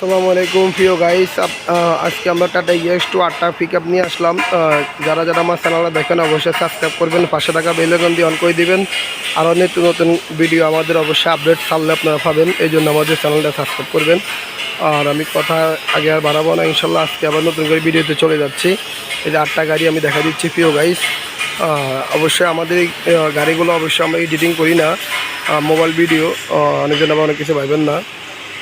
আসসালামু আলাইকুম, প্রিয় গাইস আজকে আমরা টাটা ইএস টু আটটা পিক আপ নিয়ে আসলাম। যারা যারা আমার চ্যানেলটা দেখেন, অবশ্যই সাবস্ক্রাইব করবেন, পাশে থাকা বেলেগন দিয়ে অন করে দেবেন। আরও নিত্য নতুন ভিডিও আমাদের অবশ্যই আপডেট ছাড়লে আপনারা পাবেন, এই জন্য আমাদের চ্যানেলটা সাবস্ক্রাইব করবেন। আর আমি কথা আগে আর বাড়াবো না, ইনশাল্লাহ আজকে আবার নতুন করে ভিডিওতে চলে যাচ্ছি। এই যে আটটা গাড়ি আমি দেখা দিচ্ছি, প্রিয় গাইস অবশ্যই আমাদের এই গাড়িগুলো অবশ্যই আমরা এডিটিং করি না মোবাইল ভিডিও অনেক জন আবার অনেক কিছু ভাইবেন না।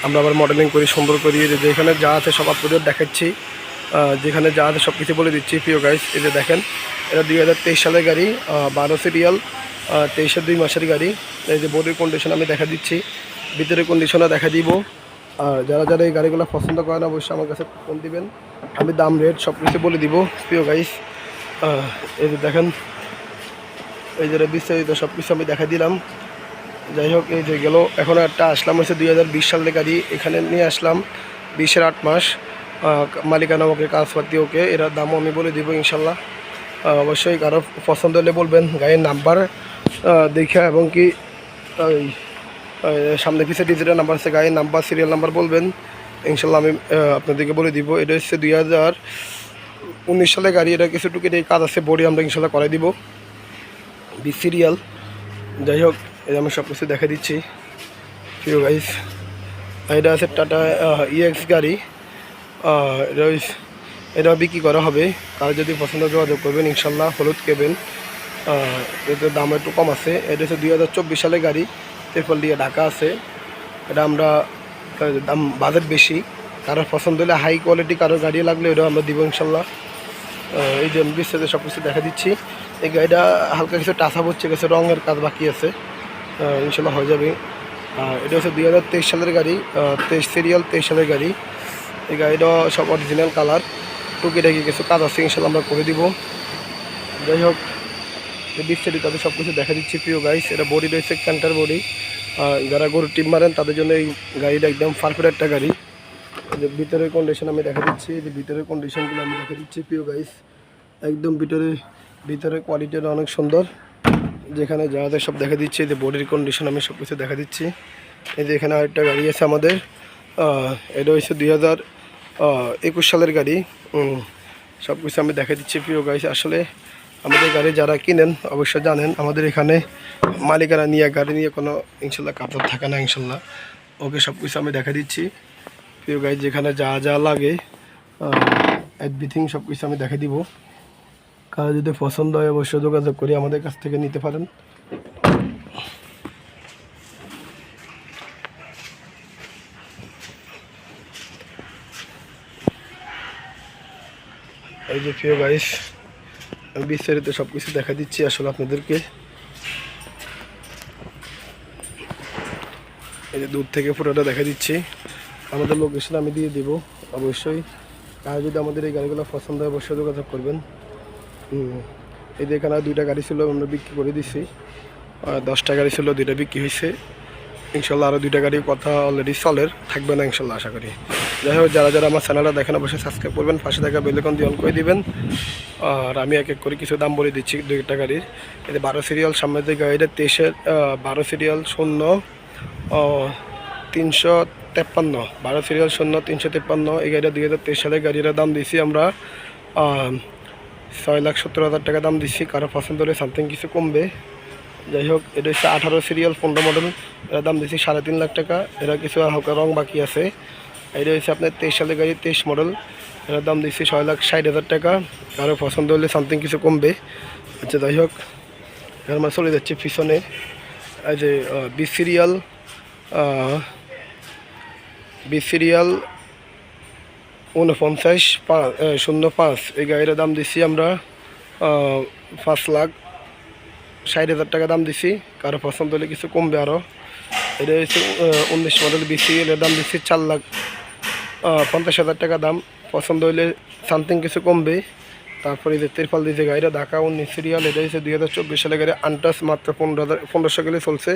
আমরা আবার মডেলিং করি সুন্দর করি যে যেখানে যা আছে সব আপনাদের দেখাচ্ছি। যেখানে যা আছে সব কিছু বলে দিচ্ছি, প্রিয় গাইস এই যে দেখেন, এটা দুই হাজার তেইশ সালের গাড়ি বারো সিরিয়াল তেইশের দুই মাসের গাড়ি। এই যে বডির কন্ডিশন আমি দেখা দিচ্ছি ভিতরের কন্ডিশনও দেখা দিব। আর যারা যারা এই গাড়িগুলো পছন্দ করেন, অবশ্যই আমার কাছে ফোন দিবেন। আমি দাম রেট সব কিছু বলে দিব, প্রিয় গাইস এই যে দেখেন, এই যে বিস্তারিত সব কিছু আমি দেখা দিলাম। যাই হোক, এই যে গেল। এখন একটা আসলাম হচ্ছে দুই হাজার বিশ সালের গাড়ি এখানে নিয়ে আসলাম বিশের আট মাস। মালিকানা ওকে কাজপাতি ওকে। এর দামও আমি বলে দিব ইনশাল্লাহ। অবশ্যই কারও পছন্দ হলে বলবেন গাড়ির নাম্বার দেখা এবং কি সামনে পিছিয়ে ডিজিটাল নাম্বার আছে গাড়ির নাম্বার সিরিয়াল নাম্বার বলবেন। ইনশাল্লাহ আমি আপনাদেরকে বলে দিব। এটা হচ্ছে দুই হাজার উনিশ সালে গাড়ি, এটা কিছু টুকি কাজ আছে বডি আমরা ইনশাল্লাহ করে দিব। বি সিরিয়াল যাই হোক এই আমি সব কিছু দেখা দিচ্ছি। প্রিয় গাইস এটা আছে টাটা ইএক্স গাড়ি। আহ, এটা এটা বিক্রি করা হবে। কার যদি পছন্দ যোগাযোগ করবেন ইনশাল্লাহ হলুদ কেবেন। এটার দাম একটু কম আছে। এটা হচ্ছে দুই হাজার চব্বিশ সালের গাড়ি। তেরপল দিয়ে ঢাকা আছে। এটা আমরা দাম বাজেট বেশি। কারোর পছন্দ হলে হাই কোয়ালিটি কারোর গাড়ি লাগলে ওটা আমরা দিব ইনশাল্লাহ। এই যে বিস্তারিত সব কিছু দেখা দিচ্ছি। এই গাড়িটা হালকা কিছু টাচা হচ্ছে গেছে রঙের কাজ বাকি আছে। ইনশাল্লাহ হয়ে যাবে। এটা হচ্ছে দুই হাজার তেইশ সালের গাড়ি তেইশ সিরিয়াল তেইশ সালের গাড়ি। এই গাড়িটা সব অরিজিনাল কালার টুকিটাকি কিছু কাজ আছে ইনশাল্লাহ আমরা করে দিব। যাই হোক বিস্তারিত আমি সব কিছু দেখা দিচ্ছি প্রিয় গাইস এটা বডি রয়েছে ক্যান্টার বডি যারা গরুর টিম মারেন, তাদের জন্য এই গাড়িটা একদম পারফেক্ট একটা গাড়ি। ভিতরের কন্ডিশন আমি দেখা দিচ্ছি যে ভিতরের কন্ডিশনগুলো আমি দেখা দিচ্ছি প্রিয় গাইস একদম ভিতরে ভিতরের কোয়ালিটিটা অনেক সুন্দর। যেখানে যা সব দেখা দিচ্ছি যে বডির কন্ডিশন আমি সব কিছু দেখা দিচ্ছি। এই যে এখানে আরেকটা গাড়ি আছে আমাদের। এটা হচ্ছে দুই হাজার একুশ সালের গাড়ি। সব কিছু আমি দেখা দিচ্ছি প্রিয় গাড়ি আসলে আমাদের গাড়ি যারা কিনেন, অবশ্যই জানেন, আমাদের এখানে মালিকানা নিয়ে, গাড়ি নিয়ে কোনো ইনশাল্লাহ কাপড় থাকে না, ইনশাল্লাহ। ওকে সব কিছু আমি দেখা দিচ্ছি। প্রিয় গাড়ি যেখানে যা যা লাগে এভরিথিং সব কিছু আমি দেখা দিব। কারও যদি পছন্দ হয় অবশ্যই যোগাযোগ করি আমাদের কাছ থেকে নিতে পারেন। এই যে প্রিয় গাইস আমি বিস্তারিত সব কিছু দেখা দিচ্ছি আসলে আপনাদেরকে। এই যে দূর থেকে পুরোটা দেখা দিচ্ছি। আমাদের লোকেশন আমি দিয়ে দিব। অবশ্যই আর যদি আমাদের এই গাড়িগুলো পছন্দ হয় অবশ্যই যোগাযোগ করবেন। এই যে এখানে দুইটা গাড়ি ছিল, আমরা বিক্রি করে দিছি। দশটা গাড়ি ছিল, দুইটা বিক্রি হয়েছে। ইনশাল্লাহ আরও দুইটা গাড়ির কথা অলরেডি চলের থাকবে না ইনশাল্লাহ, আশা করি। যাই হোক, যারা যারা আমার চ্যানেলটা দেখেন, অবশ্যই সাবস্ক্রাইব করবেন, পাশে থাকা বেলেকন দিয়ে অন করে দিবেন। আর আমি এক এক করে কিছু দাম বলে দিচ্ছি দুইটা গাড়ির। এতে বারো সিরিয়াল সামনের দিকে গাড়িটা তেইশের বারো সিরিয়াল শূন্য তিনশো তেপ্পান্ন। বারো সিরিয়াল শূন্য, তিনশো তেপ্পান্ন। এই গাড়িটা দুই হাজার তেইশ সালের গাড়িটার দাম দিয়েছি আমরা। ছয় লাখ সত্তর হাজার টাকা দাম দিচ্ছি কারও পছন্দ হলে সামথিং কিছু কমবে। যাই হোক, এটা হচ্ছে আঠারো সিরিয়াল পনেরো মডেল এটার দাম দিচ্ছি সাড়ে তিন লাখ টাকা। এরা কিছু হালকা রং বাকি আছে। এটা হচ্ছে আপনার তেইশ সালের গাড়ি তেইশ মডেল এটার দাম দিচ্ছি ছয় লাখ ষাট হাজার টাকা। কারও পছন্দ হলে সামথিং কিছু কমবে। আচ্ছা যাই হোক আমরা চলে যাচ্ছি পিছনে। এই যে বি সিরিয়াল বি সিরিয়াল উনপঞ্চাশ শূন্য পাঁচ। এই গাড়ির দাম দিছি আমরা পাঁচ লাখ ষাট হাজার টাকা দাম দিছি। কারও পছন্দ হলে কিছু কমবে আরও এটা হচ্ছে উনিশ মডেল বিসি এর দাম দিচ্ছি চার লাখ পঞ্চাশ হাজার টাকা দাম। পছন্দ হলে সামথিং কিছু কমবে। তারপরে যে তিরপাল দিয়েছে গাড়িটা, ঢাকা উনিশ সিরিয়াল এটা হচ্ছে দুই হাজার চব্বিশ সালে গাড়ি আনটাস, মাত্র পনেরো হাজার পনেরোশো গেলে চলছে।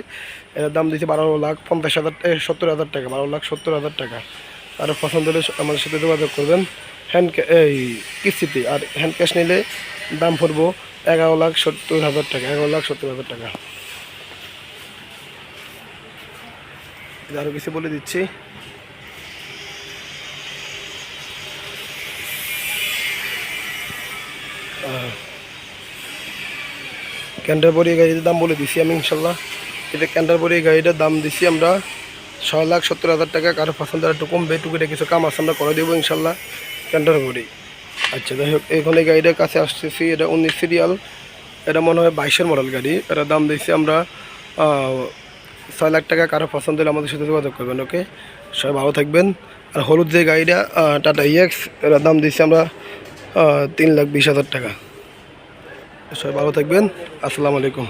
এর দাম দিচ্ছে বারো লাখ পঞ্চাশ হাজার সত্তর হাজার টাকা, বারো লাখ সত্তর হাজার টাকা। আরও পছন্দ হলে আমাদের সাথে যোগাযোগ করবেন। হ্যান্ড এই কিস্তিতে। আর হ্যান্ড ক্যাশ নিলে দাম পড়ব এগারো লাখ সত্তর হাজার টাকা, এগারো লাখ সত্তর হাজার টাকা। আরও কিছু বলে দিচ্ছি। ক্যান্ডারবরি গাড়ির দাম বলে দিছি আমি, ইনশাল্লাহ। এটা ক্যান্ডারবরি গাড়িটার দাম দিছি আমরা ছয় লাখ সত্তর হাজার টাকা, কারও পছন্দের একটু কমবে টুকিটা কিছু কাম আছে, আমরা করে দেবো ইনশাল্লাহ। ক্যান্টারবরি আচ্ছা যাই হোক এখন গাড়িটার কাছে আসতেছি, এটা উনিশ সিরিয়াল, এটা মনে হয় বাইশের মডেল গাড়ি। এটার দাম দিচ্ছি আমরা ছয় লাখ টাকা, কারও পছন্দ হলে আমাদের সাথে যোগাযোগ করবেন, ওকে? সবাই ভালো থাকবেন। আর হলুদ যে গাড়িটা টাটা ইএক্স এটার দাম দিচ্ছি আমরা তিন লাখ বিশ হাজার টাকা। সবাই ভালো থাকবেন। আসসালামু আলাইকুম।